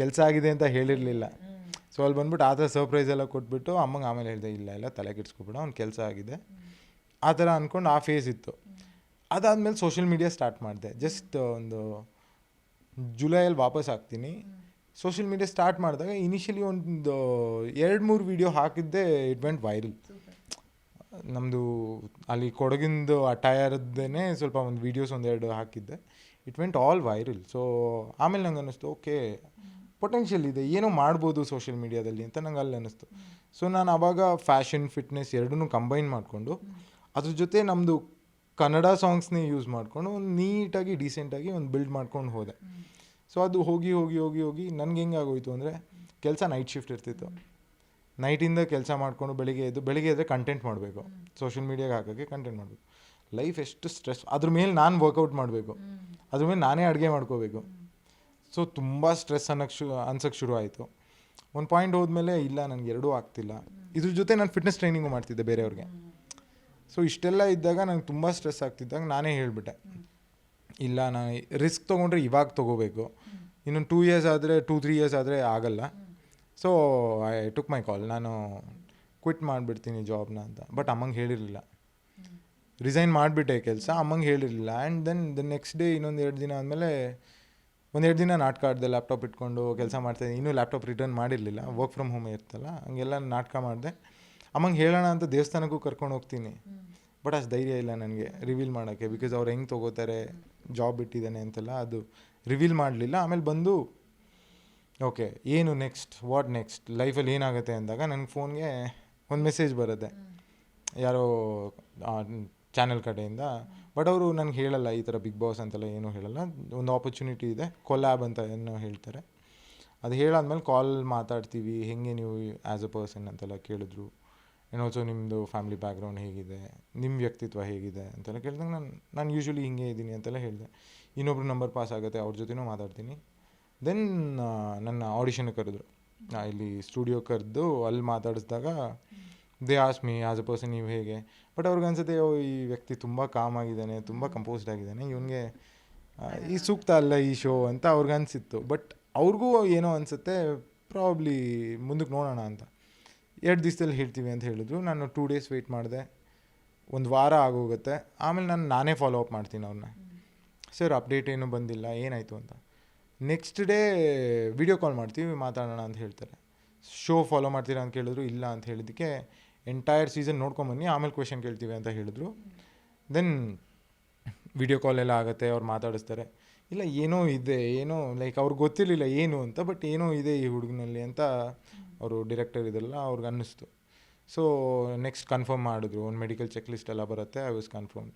ಕೆಲಸ ಆಗಿದೆ ಅಂತ ಹೇಳಿರಲಿಲ್ಲ. ಸೊ ಅಲ್ಲಿ ಬಂದ್ಬಿಟ್ಟು ಆ ಥರ ಸರ್ಪ್ರೈಸ್ ಎಲ್ಲ ಕೊಟ್ಬಿಟ್ಟು ಅಮ್ಮಂಗೆ ಆಮೇಲೆ ಹೇಳಿದೆ, ಇಲ್ಲ ಇಲ್ಲ, ತಲೆ ಕೆಡಿಸ್ಕೊಬಿಡ, ಅವ್ನು ಕೆಲಸ ಆಗಿದೆ. ಆ ಥರ ಅಂದ್ಕೊಂಡು ಆ ಫೇಸ್ ಇತ್ತು. ಅದಾದಮೇಲೆ ಸೋಷಿಯಲ್ ಮೀಡಿಯಾ ಸ್ಟಾರ್ಟ್ ಮಾಡಿದೆ. ಜಸ್ಟ್ ಒಂದು ಜುಲೈಯಲ್ಲಿ ವಾಪಸ್ ಹಾಕ್ತೀನಿ. ಸೋಷಿಯಲ್ ಮೀಡಿಯಾ ಸ್ಟಾರ್ಟ್ ಮಾಡಿದಾಗ ಇನಿಷಿಯಲಿ ಒಂದು ಎರಡು, ಮೂರು ವೀಡಿಯೋ ಹಾಕಿದ್ದೆ ಇಟ್ ವೆಂಟ್ ವೈರಲ್ ನಮ್ಮದು ಅಲ್ಲಿ ಕೊಡಗಿಂದು ಅಟಯರದ್ದೇ ಸ್ವಲ್ಪ ಒಂದು ವೀಡಿಯೋಸ್ ಒಂದೆರಡು ಹಾಕಿದ್ದೆ. It went all viral so ಆಮೇಲೆ ನಂಗೆ ಅನ್ನಿಸ್ತು ಓಕೆ ಪೊಟೆನ್ಷಿಯಲ್ ಇದೆ. ಏನೋ ಮಾಡ್ಬೋದು ಸೋಷಿಯಲ್ ಮೀಡಿಯಾದಲ್ಲಿ ಅಂತ ನಂಗೆ ಅಲ್ಲಿ ಅನ್ನಿಸ್ತು. ಸೊ ನಾನು ಆವಾಗ ಫ್ಯಾಷನ್ ಫಿಟ್ನೆಸ್ ಎರಡನ್ನೂ ಕಂಬೈನ್ ಮಾಡಿಕೊಂಡು ಅದ್ರ ಜೊತೆ ನಮ್ಮದು ಕನ್ನಡ ಸಾಂಗ್ಸ್ನೇ ಯೂಸ್ ಮಾಡಿಕೊಂಡು ಒಂದು ನೀಟಾಗಿ ಡೀಸೆಂಟಾಗಿ ಒಂದು ಬಿಲ್ಡ್ ಮಾಡ್ಕೊಂಡು ಹೋದೆ. ಸೊ ಅದು ಹೋಗಿ ಹೋಗಿ ಹೋಗಿ ಹೋಗಿ ನನಗೆ ಹೆಂಗಾಗೋಯ್ತು ಅಂದರೆ ಕೆಲಸ ನೈಟ್ ಶಿಫ್ಟ್ ಇರ್ತಿತ್ತು. ನೈಟಿಂದ ಕೆಲಸ ಮಾಡಿಕೊಂಡು ಬೆಳಿಗ್ಗೆ ಎದ್ದು, ಬೆಳಿಗ್ಗೆ ಎದ್ದರೆ ಕಂಟೆಂಟ್ ಮಾಡಬೇಕು. ಸೋಷಿಯಲ್ ಮೀಡಿಯಾಗೆ ಹಾಕೋಕ್ಕೆ ಕಂಟೆಂಟ್ ಮಾಡಬೇಕು. ಲೈಫ್ ಎಷ್ಟು ಸ್ಟ್ರೆಸ್ ಅದ್ರ ಮೇಲೆ ನಾನು ವರ್ಕೌಟ್ ಮಾಡಬೇಕು. ಅದ್ರ ಮೇಲೆ ನಾನೇ ಅಡುಗೆ ಮಾಡ್ಕೋಬೇಕು. ಸೊ ತುಂಬ ಸ್ಟ್ರೆಸ್ ಅನ್ನೋಕ್ಕೆ ಶು ಅನ್ಸೋಕ್ಕೆ ಶುರು ಒಂದು ಪಾಯಿಂಟ್ ಹೋದ್ಮೇಲೆ ಇಲ್ಲ, ನನಗೆ ಎರಡೂ ಆಗ್ತಿಲ್ಲ. ಇದ್ರ ಜೊತೆ ನಾನು ಫಿಟ್ನೆಸ್ ಟ್ರೈನಿಂಗು ಮಾಡ್ತಿದ್ದೆ ಬೇರೆಯವ್ರಿಗೆ. ಸೊ ಇಷ್ಟೆಲ್ಲ ಇದ್ದಾಗ ನಂಗೆ ತುಂಬ ಸ್ಟ್ರೆಸ್ ಆಗ್ತಿದ್ದಾಗ ನಾನೇ ಹೇಳಿಬಿಟ್ಟೆ. ಇಲ್ಲ ನಾನು ರಿಸ್ಕ್ ತೊಗೊಂಡ್ರೆ ಇವಾಗ ತೊಗೋಬೇಕು. ಇನ್ನೊಂದು ಟೂ ಇಯರ್ಸ್ ಆದರೆ ಟೂ ತ್ರೀ ಇಯರ್ಸ್ ಆದರೆ ಆಗಲ್ಲ. So I took my call ನಾನು ಕ್ವಿಟ್ ಮಾಡಿಬಿಡ್ತೀನಿ ಜಾಬ್ನ ಅಂತ. ಬಟ್ ಅಮ್ಮಂಗೆ ಹೇಳಿರಲಿಲ್ಲ. ರಿಸೈನ್ ಮಾಡಿಬಿಟ್ಟೆ ಕೆಲಸ, ಅಮ್ಮಂಗೆ ಹೇಳಿರಲಿಲ್ಲ. And then the next day ಇನ್ನೊಂದು ಎರಡು ದಿನ ಆದಮೇಲೆ ಒಂದೆರಡು ದಿನ ನಾಟಕ ಆಡಿದೆ ಲ್ಯಾಪ್ಟಾಪ್ ಇಟ್ಕೊಂಡು ಕೆಲಸ ಮಾಡ್ತಾಯಿದ್ದೆ ಇನ್ನೂ ಲ್ಯಾಪ್ಟಾಪ್ ರಿಟರ್ನ್ ಮಾಡಿರಲಿಲ್ಲ. ವರ್ಕ್ ಫ್ರಮ್ ಹೋಮ್ ಇರ್ತಲ್ಲ ಹಂಗೆಲ್ಲ ನಾಟಕ ಮಾಡಿದೆ. ಅಮ್ಮಂಗೆ ಹೇಳೋಣ ಅಂತ ದೇವಸ್ಥಾನಕ್ಕೂ ಕರ್ಕೊಂಡು ಹೋಗ್ತೀನಿ. ಬಟ್ ಅಷ್ಟು ಧೈರ್ಯ ಇಲ್ಲ ನನಗೆ ರಿವೀಲ್ ಮಾಡೋಕ್ಕೆ ಬಿಕಾಸ್ ಅವ್ರು ಹೆಂಗೆ ತೊಗೋತಾರೆ ಜಾಬ್ ಬಿಟ್ಟಿದ್ದಾನೆ ಅಂತೆಲ್ಲ ಅದು ರಿವೀಲ್ ಮಾಡಲಿಲ್ಲ. ಆಮೇಲೆ ಬಂದು ಓಕೆ ಏನು ನೆಕ್ಸ್ಟ್ ವಾಟ್ ನೆಕ್ಸ್ಟ್ ಲೈಫಲ್ಲಿ ಏನಾಗುತ್ತೆ? ಅಂದಾಗ ನನ್ನ ಫೋನ್ಗೆ ಒಂದು ಮೆಸೇಜ್ ಬರುತ್ತೆ. ಯಾರೋ ಚಾನೆಲ್ ಕಡೆಯಿಂದ. ಬಟ್ ಅವರು ನನಗೆ ಹೇಳಲ್ಲ, ಈ ಥರ ಬಿಗ್ ಬಾಸ್ ಅಂತೆಲ್ಲ ಏನೂ ಹೇಳಲ್ಲ. ಒಂದು ಆಪರ್ಚುನಿಟಿ ಇದೆ ಕೊಲ್ಯಾಬ್ ಅಂತ ಏನು ಹೇಳ್ತಾರೆ. ಅದು ಹೇಳಾದ್ಮೇಲೆ ಕಾಲ್ ಮಾತಾಡ್ತೀವಿ, ಹೆಂಗೆ ನೀವು ಆ್ಯಸ್ ಅ ಪರ್ಸನ್ ಅಂತೆಲ್ಲ ಕೇಳಿದ್ರು. ಏನು ಆಲ್ಸೋ ನಿಮ್ಮದು ಫ್ಯಾಮಿಲಿ ಬ್ಯಾಕ್ಗ್ರೌಂಡ್ ಹೇಗಿದೆ ನಿಮ್ಮ ವ್ಯಕ್ತಿತ್ವ ಹೇಗಿದೆ ಅಂತೆಲ್ಲ ಕೇಳಿದಾಗ ನಾನು ನಾನು ಯೂಶ್ವಲಿ ಹಿಂಗೆ ಇದ್ದೀನಿ ಅಂತೆಲ್ಲ ಹೇಳಿದೆ. ಇನ್ನೊಬ್ರು ನಂಬರ್ ಪಾಸ್ ಆಗುತ್ತೆ, ಅವ್ರ ಜೊತೆನೂ ಮಾತಾಡ್ತೀನಿ. ದೆನ್ ನನ್ನ ಆಡಿಷನ್ ಕರೆದ್ರು. ಇಲ್ಲಿ ಸ್ಟುಡಿಯೋ ಕರೆದು ಅಲ್ಲಿ ಮಾತಾಡಿಸಿದಾಗ they ask me as a person ನೀವು ಹೇಗೆ? ಬಟ್ ಅವ್ರಿಗೆ ಅನ್ಸುತ್ತೆ ಓ ಈ ವ್ಯಕ್ತಿ ತುಂಬ ಕಾಮ್ ಆಗಿದ್ದಾನೆ ತುಂಬ ಕಂಪೋಸ್ಡ್ ಆಗಿದ್ದಾನೆ ಇವನಿಗೆ ಈ ಸೂಕ್ತ ಅಲ್ಲ ಈ ಶೋ ಅಂತ ಅವ್ರಿಗೆ ಅನಿಸಿತ್ತು. ಬಟ್ ಅವ್ರಿಗೂ ಏನೋ ಅನಿಸುತ್ತೆ ಪ್ರಾಬ್ಲಿ ಮುಂದಕ್ಕೆ ನೋಡೋಣ ಅಂತ. ಎರಡು ದಿವಸದಲ್ಲಿ ಹೇಳ್ತೀವಿ ಅಂತ ಹೇಳಿದ್ರು. ನಾನು ಟೂ ಡೇಸ್ ವೆಯ್ಟ್ ಮಾಡಿದೆ. ಒಂದು ವಾರ ಆಗೋಗುತ್ತೆ. ಆಮೇಲೆ ನಾನು ನಾನೇ ಫಾಲೋ ಅಪ್ ಮಾಡ್ತೀನಿ ಅವ್ರನ್ನ ಸರ್ ಅಪ್ಡೇಟ್ ಏನೂ ಬಂದಿಲ್ಲ ಏನಾಯಿತು ಅಂತ? ನೆಕ್ಸ್ಟ್ ಡೇ ವಿಡಿಯೋ ಕಾಲ್ ಮಾಡ್ತೀವಿ ಮಾತಾಡೋಣ ಅಂತ ಹೇಳ್ತಾರೆ. ಶೋ ಫಾಲೋ ಮಾಡ್ತೀರಾ? ಅಂತ ಕೇಳಿದ್ರು. ಇಲ್ಲ ಅಂತ ಹೇಳಿದ್ದಕ್ಕೆ ಎಂಟೈರ್ ಸೀಸನ್ ನೋಡ್ಕೊಂಬನ್ನಿ ಆಮೇಲೆ ಕ್ವೆಶನ್ ಕೇಳ್ತೀವಿ ಅಂತ ಹೇಳಿದ್ರು. ದೆನ್ ವಿಡಿಯೋ ಕಾಲ್ ಎಲ್ಲ ಆಗುತ್ತೆ, ಅವ್ರು ಮಾತಾಡಿಸ್ತಾರೆ. ಇಲ್ಲ, ಏನೋ ಇದೆ, ಏನೋ ಲೈಕ್ ಅವ್ರಿಗೆ ಗೊತ್ತಿರಲಿಲ್ಲ ಏನು ಅಂತ ಬಟ್ ಏನೋ ಇದೆ ಈ ಹುಡುಗನಲ್ಲಿ ಅಂತ ಅವರು ಡಿರೆಕ್ಟರ್ ಇದೆಲ್ಲ ಅವ್ರಿಗೆ ಅನ್ನಿಸ್ತು. ಸೊ ನೆಕ್ಸ್ಟ್ ಕನ್ಫರ್ಮ್ ಮಾಡಿದ್ರು, ಒಂದು ಮೆಡಿಕಲ್ ಚೆಕ್ ಲಿಸ್ಟ್ ಎಲ್ಲ ಬರುತ್ತೆ ಐ ವಾಸ್ ಕನ್ಫರ್ಮ್ಡ್